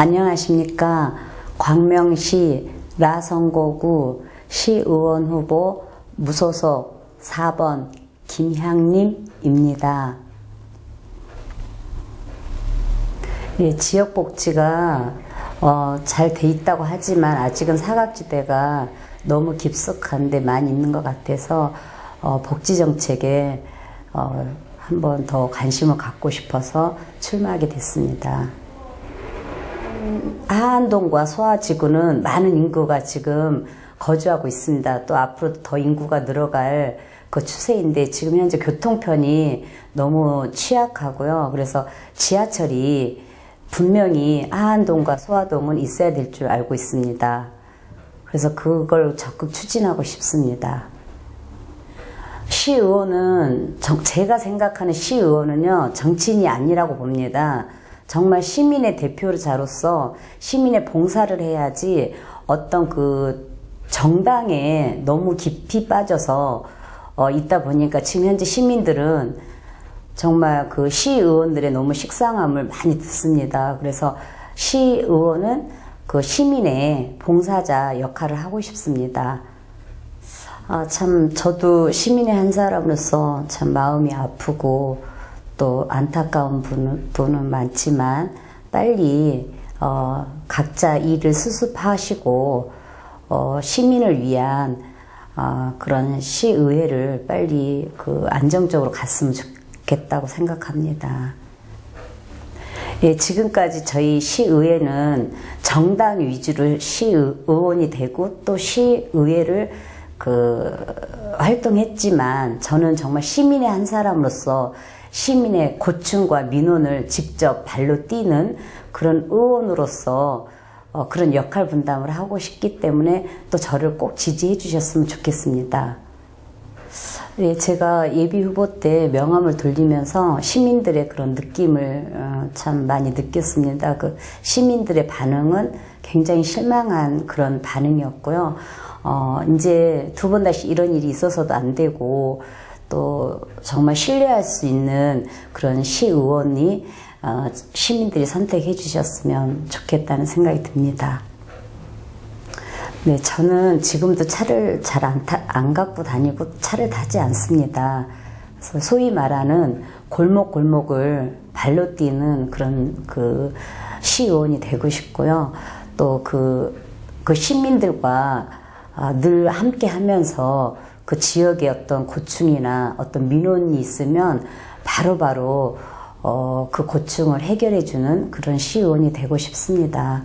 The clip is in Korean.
안녕하십니까. 광명시 라성고구 시의원 후보 무소속 4번 김향림입니다. 예, 지역복지가 어, 잘 돼 있다고 하지만 아직은 사각지대가 너무 깊숙한데 많이 있는 것 같아서 어, 복지정책에 어, 한번 더 관심을 갖고 싶어서 출마하게 됐습니다. 하안동과 소아지구는 많은 인구가 지금 거주하고 있습니다. 또 앞으로 더 인구가 늘어갈 그 추세인데 지금 현재 교통편이 너무 취약하고요. 그래서 지하철이 분명히 하안동과 소아동은 있어야 될 줄 알고 있습니다. 그래서 그걸 적극 추진하고 싶습니다. 시의원은 제가 생각하는 시의원은요 정치인이 아니라고 봅니다. 정말 시민의 대표자로서 시민의 봉사를 해야지 어떤 그 정당에 너무 깊이 빠져서 어, 있다 보니까 지금 현재 시민들은 정말 그 시의원들의 너무 식상함을 많이 듣습니다. 그래서 시의원은 그 시민의 봉사자 역할을 하고 싶습니다. 아, 참, 저도 시민의 한 사람으로서 참 마음이 아프고 또 안타까운 분, 분은 많지만 빨리 어, 각자 일을 수습하시고 어, 시민을 위한 어, 그런 시의회를 빨리 그 안정적으로 갔으면 좋겠다고 생각합니다. 예, 지금까지 저희 시의회는 정당 위주로 시의원이 되고 또 시의회를 그 활동했지만 저는 정말 시민의 한 사람으로서 시민의 고충과 민원을 직접 발로 뛰는 그런 의원으로서 어, 그런 역할 분담을 하고 싶기 때문에 또 저를 꼭 지지해 주셨으면 좋겠습니다. 예, 제가 예비 후보 때 명함을 돌리면서 시민들의 그런 느낌을 어, 참 많이 느꼈습니다. 그 시민들의 반응은 굉장히 실망한 그런 반응이었고요. 어, 이제 두 번 다시 이런 일이 있어서도 안 되고 또 정말 신뢰할 수 있는 그런 시의원이 어, 시민들이 선택해 주셨으면 좋겠다는 생각이 듭니다. 네, 저는 지금도 차를 잘안 안 갖고 다니고 차를 타지 않습니다. 그래서 소위 말하는 골목 골목을 발로 뛰는 그런 그 시의원이 되고 싶고요. 또그 그 시민들과 아, 늘 함께 하면서 그 지역의 어떤 고충이나 어떤 민원이 있으면 바로바로 어, 그 고충을 해결해주는 그런 시의원이 되고 싶습니다.